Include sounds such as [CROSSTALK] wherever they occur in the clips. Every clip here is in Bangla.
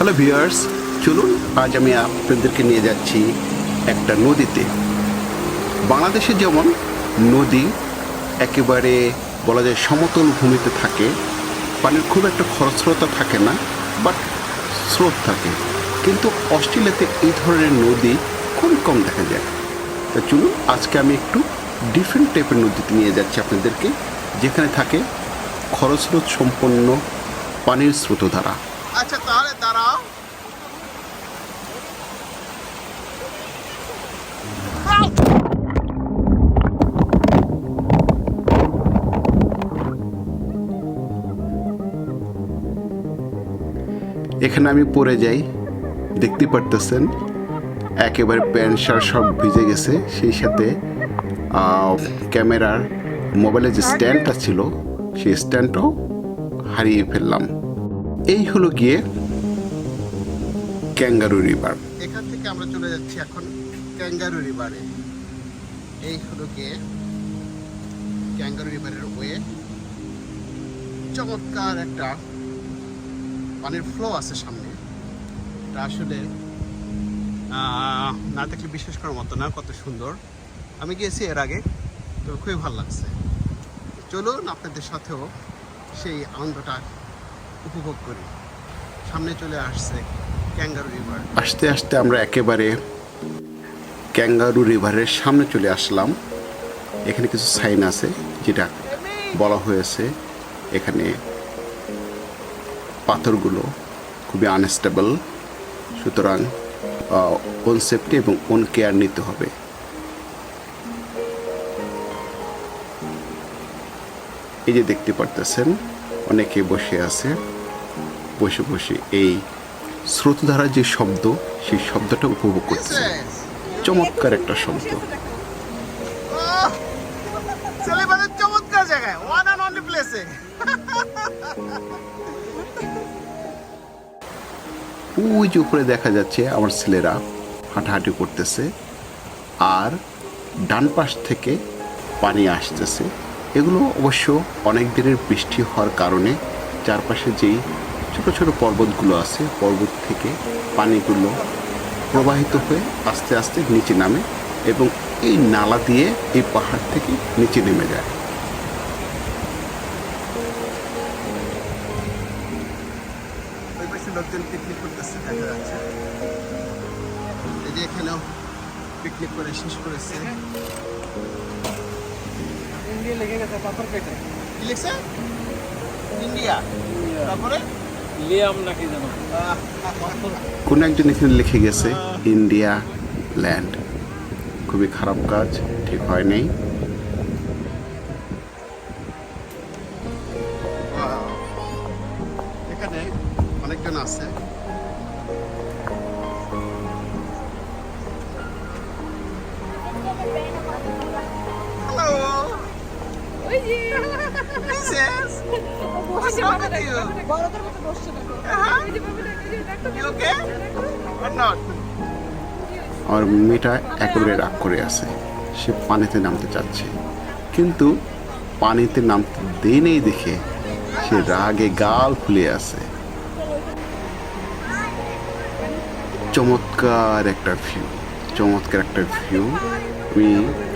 হ্যালো ভিউয়ার্স চলুন, আজ আমি আপনাদেরকে নিয়ে যাচ্ছি একটা নদীতে। বাংলাদেশে যেমন নদী একেবারে বলা যায় সমতল ভূমিতে থাকে, পানির খুব একটা খরস্রোতা থাকে না বাট স্রোত থাকে। কিন্তু অস্ট্রেলিয়াতে এই ধরনের নদী খুবই কম দেখা যায়। তা চলুন, আজকে আমি একটু ডিফারেন্ট টাইপের নদীতে নিয়ে যাচ্ছি আপনাদেরকে, যেখানে থাকে খরস্রোত সম্পন্ন পানির স্রোত স্রোতধারা। আচ্ছা তাহলে দাঁড়াও। এখানে আমি পড়ে যাই। দেখতে পারতেছেন, একেবারে প্যান্ট, শার্ট সব ভিজে গেছে। সেই সাথে ক্যামেরার মোবাইলের যে স্ট্যান্ডটা ছিল, সেই স্ট্যান্ডটাও হারিয়ে ফেললাম। এই হলো গিয়ে ক্যাঙ্গারু রিভার এখান থেকে আমরা চলে যাচ্ছি এখন ক্যাঙ্গারু রিভারে এই হলো গিয়ে ক্যাঙ্গারু রিভারের ওয়ে চমৎকার একটা পানির ফ্লো আছে সামনে। এটা আসলে না দেখলে বিশ্বাস করার মতো না, কত সুন্দর। আমি গিয়েছি এর আগে, তো খুবই ভালো লাগছে। চলুন আপনাদের সাথেও সেই আনন্দটা উপভোগ করি। সামনে চলে আসছে ক্যাঙ্গারু রিভার। আস্তে আস্তে আমরা একেবারে ক্যাঙ্গারু রিভারের সামনে চলে আসলাম। এখানে কিছু সাইন আছে যেটা বলা হয়েছে। এখানে পাথরগুলো খুবই আনস্টেবল সুতরাং ওন সেফটি এবং ওন কেয়ার নিতে হবে। এই যে দেখতে পারতেছেন, অনেকে বসে আছে। বসে বসে এই স্রোতধারার যে শব্দ সেই শব্দটা উপভোগ করতেছে চমৎকার একটা শব্দ। চমৎকার জায়গায়। ওয়ান অ্যান্ড অনলি প্লেসে ওই যে উপরে দেখা যাচ্ছে আমার ছেলেরা হাঁটাহাঁটি করতেছে আর ডান পাশ থেকে পানি আসতেছে। এগুলো অবশ্য অনেক দিনের বৃষ্টি হওয়ার কারণে চারপাশে যেই ছোট ছোট পর্বতগুলো আছে পর্বত থেকে পানিগুলো প্রবাহিত হয়ে আস্তে আস্তে নিচে নামে এবং এই নালা দিয়ে এই পাহাড় থেকে নিচে নেমে যায়। ওই লোকজন পিকনিক করতেছে দেখা যাচ্ছে। এই যে এখানেও পিকনিক করে শেষ করেছে। ইন্ডিয়া লেগে গেছে পাথর কেটে। কি লিখছে? ইন্ডিয়া। তারপরে? কোন একজন এখানে লিখে গেছে ইন্ডিয়া ল্যান্ড খুবই খারাপ কাজ ঠিক হয় নাই। আমার মেয়েটা একেবারে রাগ করে আছে। সে পানিতে নামতে চাচ্ছে। কিন্তু পানিতে নামতে দেই দেখে সে রাগে গাল ফুলে আছে। চমৎকার একটা ভিউ চমৎকার একটা ভিউ আমি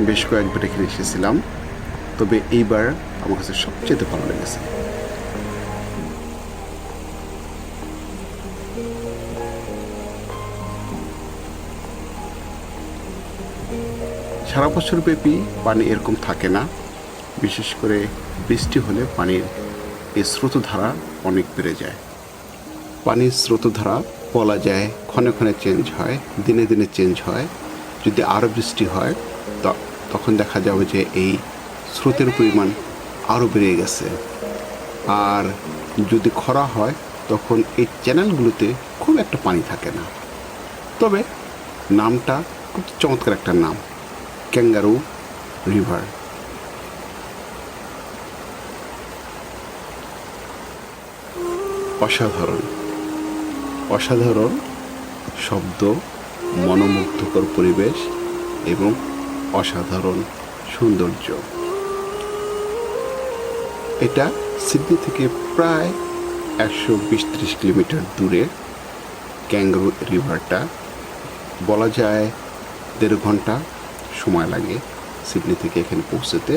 বেশ কয়েকবার এখানে এসেছিলাম। তবে এইবার আমার কাছে সবচেয়ে ভালো লেগেছে। সারা বছর ব্যাপী পানি এরকম থাকে না। বিশেষ করে বৃষ্টি হলে পানির এই স্রোতধারা অনেক বেড়ে যায়। পানির স্রোতধারা বলা যায় ক্ষণে ক্ষণে চেঞ্জ হয়, দিনে দিনে চেঞ্জ হয়। যদি আরও বৃষ্টি হয় তখন দেখা যাবে যে এই স্রোতের পরিমাণ আরও বেড়ে গেছে। আর যদি খরা হয়, তখন এই চ্যানেলগুলোতে খুব একটা পানি থাকে না। তবে নামটা খুব চমৎকার একটা নাম। ক্যাঙ্গারু রিভার অসাধারণ। অসাধারণ শব্দ, মনোমুগ্ধকর পরিবেশ এবং অসাধারণ সৌন্দর্য। এটা সিডনি থেকে প্রায় একশো বিশ কিলোমিটার দূরে ক্যাঙ্গারু রিভারটা। বলা যায় দেড় ঘণ্টা সময় লাগে সিডনি থেকে এখানে পৌঁছতে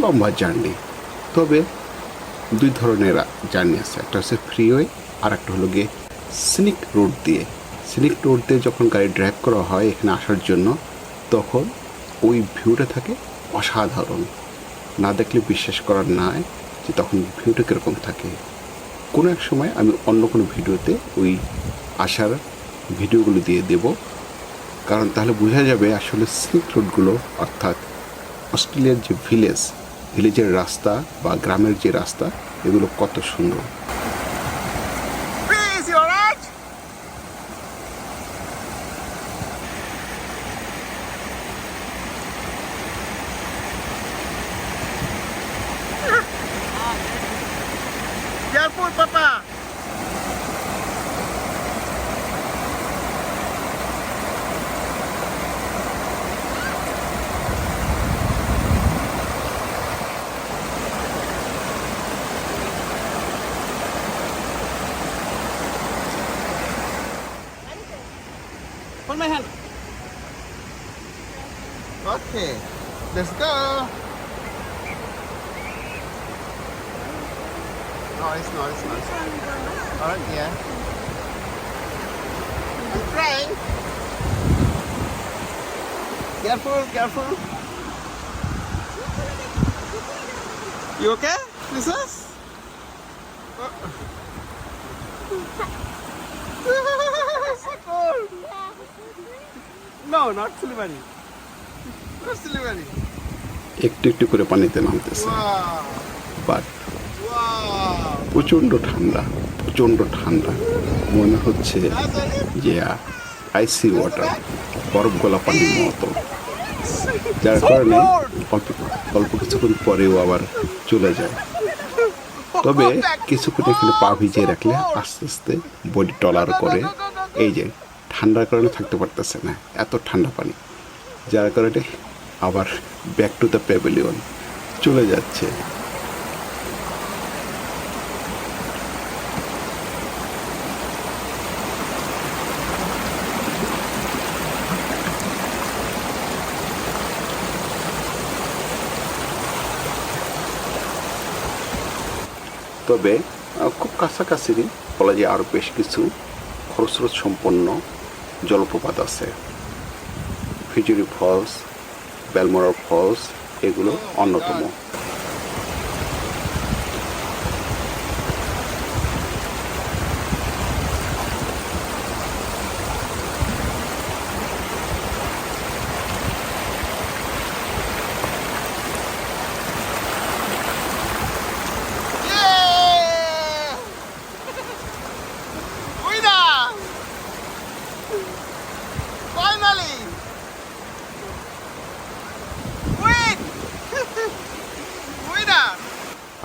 লম্বা জার্নি। তবে দুই ধরনের জার্নি আছে, একটা হচ্ছে ফ্রিওয়ে আর একটা হলো গিয়ে সিনিক রোড দিয়ে। সিনিক রোড দিয়ে যখন গাড়ি ড্রাইভ করা হয় এখানে আসার জন্য, তখন ওই ভিউটা থাকে অসাধারণ। না দেখলে বিশ্বাস করার নয় যে তখন ভিউটা কীরকম থাকে। কোনো এক সময় আমি অন্য কোনো ভিডিওতে ওই আসার ভিডিওগুলো দিয়ে দেব। কারণ তাহলে বোঝা যাবে আসলে সিল্ক রোডগুলো, অর্থাৎ অস্ট্রেলিয়ার যে ভিলেজ, ভিলেজের রাস্তা বা গ্রামের যে রাস্তা, এগুলো কত সুন্দর। Hold my hand. Okay, let's go. Nice, nice, nice. Alright, yeah. I'm trying. Careful, careful. You okay, Princess? Oh. [LAUGHS] so cold. একটু একটু করে পানিতে নামতেছে. বাট. প্রচণ্ড ঠান্ডা প্রচণ্ড ঠান্ডা। মনে হচ্ছে. যে আইসি ওয়াটার বরফ গলা পানির মতো। যার কারণে অল্প অল্প কিছুক্ষণ পরেও আবার চলে যায়। তবে কিছুক্ষণ এখানে পা ভিজিয়ে রাখলে আস্তে আস্তে বডি টলার করে। এই যে ঠান্ডার কারণে থাকতে পারতেছে না, এত ঠান্ডা পানি। যার কারণে আবার ব্যাক টু দ্য প্যাভিলিয়ন চলে যাচ্ছে। তবে খুব কাছাকাছি বলা যায় আরও বেশ কিছু খরস্রোত সম্পন্ন জলপ্রপাত আছে। ফিজুরি ফলস বেলমোরার ফলস এগুলো অন্যতম।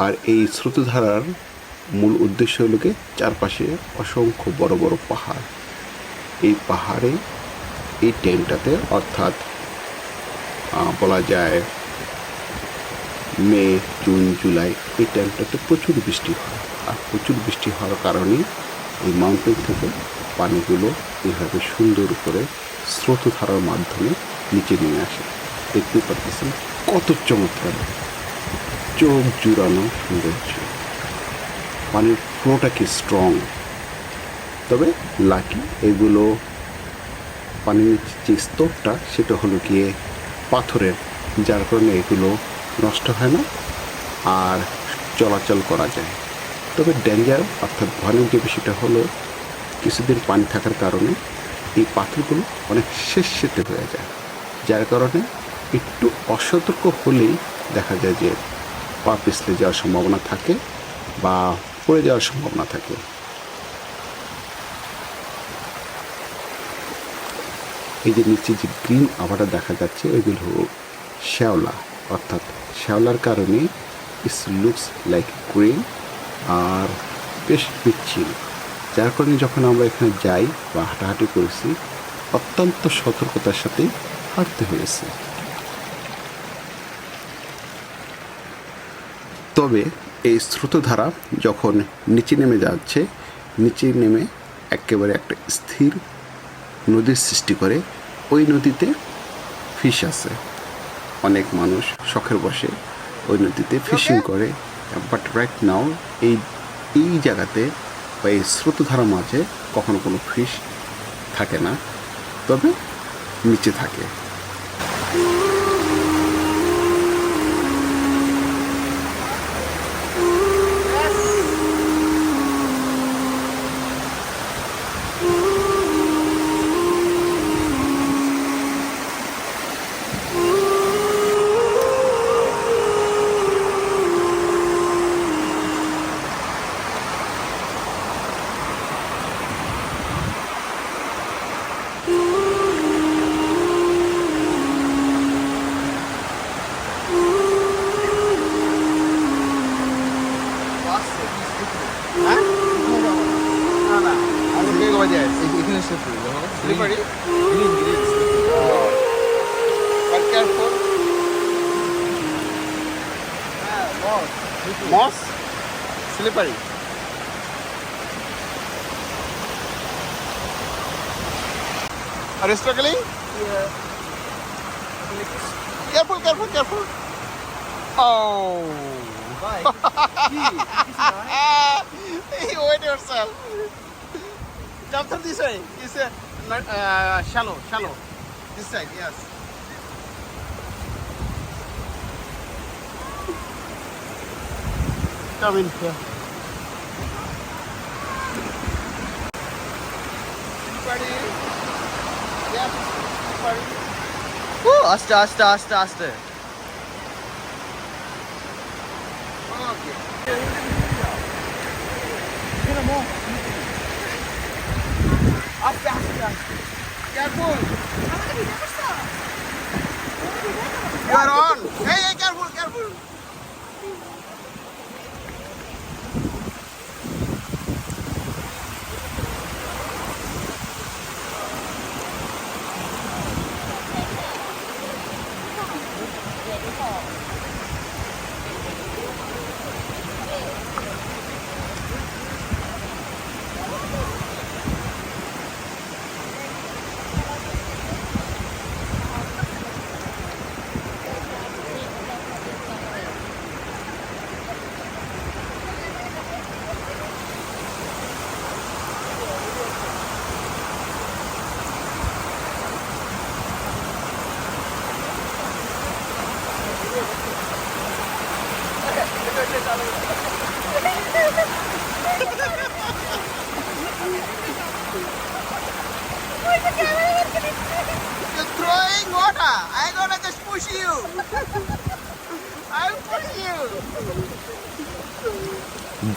আর এই স্রোতধারার মূল উদ্দেশ্য হলো গিয়ে চারপাশে অসংখ্য বড় বড় পাহাড়। এই পাহাড়ে এই ট্রেনটাতে অর্থাৎ বলা যায় মে, জুন, জুলাই, এই টাইমটাতে প্রচুর বৃষ্টি হয়। আর প্রচুর বৃষ্টি হওয়ার কারণে এই মাউন্টেন থেকে পানিগুলো এইভাবে সুন্দর করে স্রোতধারার মাধ্যমে নিচে নেমে আসে। দেখতে পারতেছেন কত চমৎকার। চোখ জুড়ানো সৌন্দর্য পানির ফ্লোটা কি স্ট্রং তবে লাকি এগুলো পানির যে স্তরটা, সেটা হলো গিয়ে পাথরের, যার কারণে এগুলো নষ্ট হয় না আর চলাচল করা যায়। তবে ডেঞ্জার অর্থাৎ ভয়ানক যে বিষয়টা হলো, কিছুদিন পানি থাকার কারণে এই পাথরগুলো অনেক শেষ সেতে হয়ে যায়। যার কারণে একটু অসতর্ক হলেই দেখা যায় যে পা পিছলে যাওয়ার সম্ভাবনা থাকে বা পড়ে যাওয়ার সম্ভাবনা থাকে। এই যে নিচে যে গ্রিন আভাটা দেখা যাচ্ছে ওইগুলো হলো শ্যাওলা, অর্থাৎ শ্যাওলার কারণে ইস লুকস লাইক গ্রিন আর বেশ পিচ্ছিল যার কারণে যখন আমরা এখানে যাই বা হাঁটাহাঁটি করেছি, অত্যন্ত সতর্কতার সাথে হাঁটতে হয়েছে। তবে এই স্রোতধারা যখন নিচে নেমে যাচ্ছে, নিচে নেমে একেবারে একটা স্থির নদীর সৃষ্টি করে, ওই নদীতে ফিশ আছে অনেক মানুষ শখের বসে ওই নদীতে ফিশিং করে বাট রাইট নাও এই এই জায়গাতে বা এই স্রোতধারার মাঝে কখনো কোনো ফিশ থাকে না, তবে নিচে থাকে। Are you struggling? Careful, careful, careful. Oh. [LAUGHS] Wait yourself. Jump from this way. It's a uh, shallow, shallow. This side, yes. Come in here. Buddy. Buddy. আস্তে আস্তে আস্তে আস্তে আস্তে আস্তে আস্তে. Hey, hey, careful, careful. You're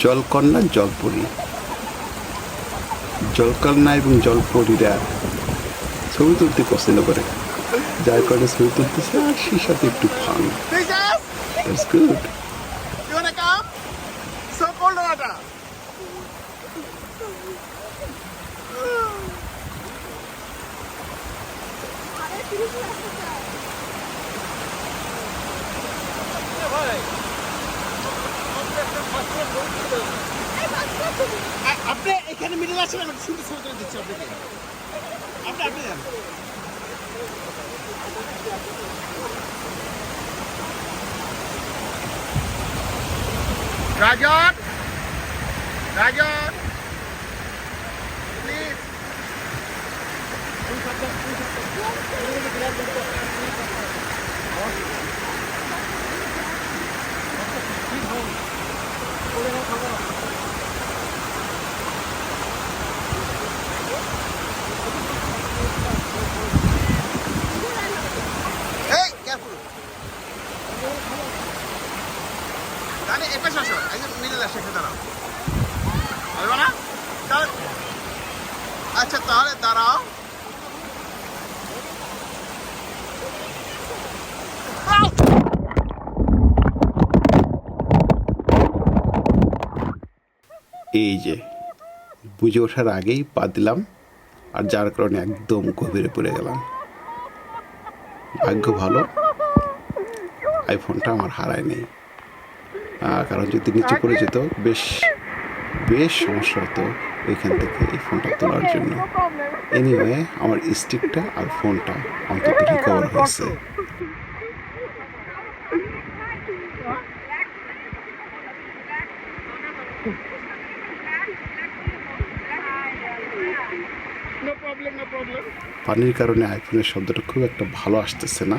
জলকন্যা জলপরি। জলকন্যা এবং জলপরীরা ছবি তুলতে পছন্দ করে। যার কারণে ছবি তুলতেছে আর সেই সাথে একটু fun Princess, that's good you wanna come? So cold water. আ- আপনি এখানে মিডিল আসেন, আমি সুন্দর সুন্দর করে দিচ্ছি আপনাকে। আপনি আপনি যান। রাজন রাজন প্লিজ এই কেয়ারফুল তাহলে এ পাশে আসো এই যে মিডিল দাঁড়াও। না? আচ্ছা তাহলে দাঁড়াও। এই যে, বুঝে ওঠার আগেই পা দিলাম আর যার কারণে একদম গভীরে পড়ে গেলাম। ভাগ্য ভালো আইফোনটা আমার হারায় নেই। কারণ যদি নিচে পড়ে যেত বেশ বেশ সমস্যা হতো ওইখান থেকে এই ফোনটা তোলার জন্য। এনিওয়ে আমার স্টিকটা আর ফোনটা অন্তত রিকভার হয়েছে। পানির কারণে আইফোনের শব্দটা খুব একটা ভালো আসতেছে না।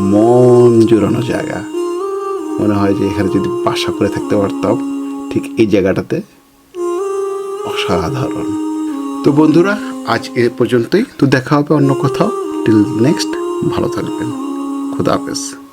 মন জুড়ানো জায়গা। মনে হয় যে এখানে যদি বাসা করে থাকতে পারতাম, ঠিক এই জায়গাটাতে অসাধারণ। তো বন্ধুরা, আজ এ পর্যন্তই। তো দেখা হবে অন্য কোথাও। টিল নেক্সট ভালো থাকবেন। খুদা হাফেজ।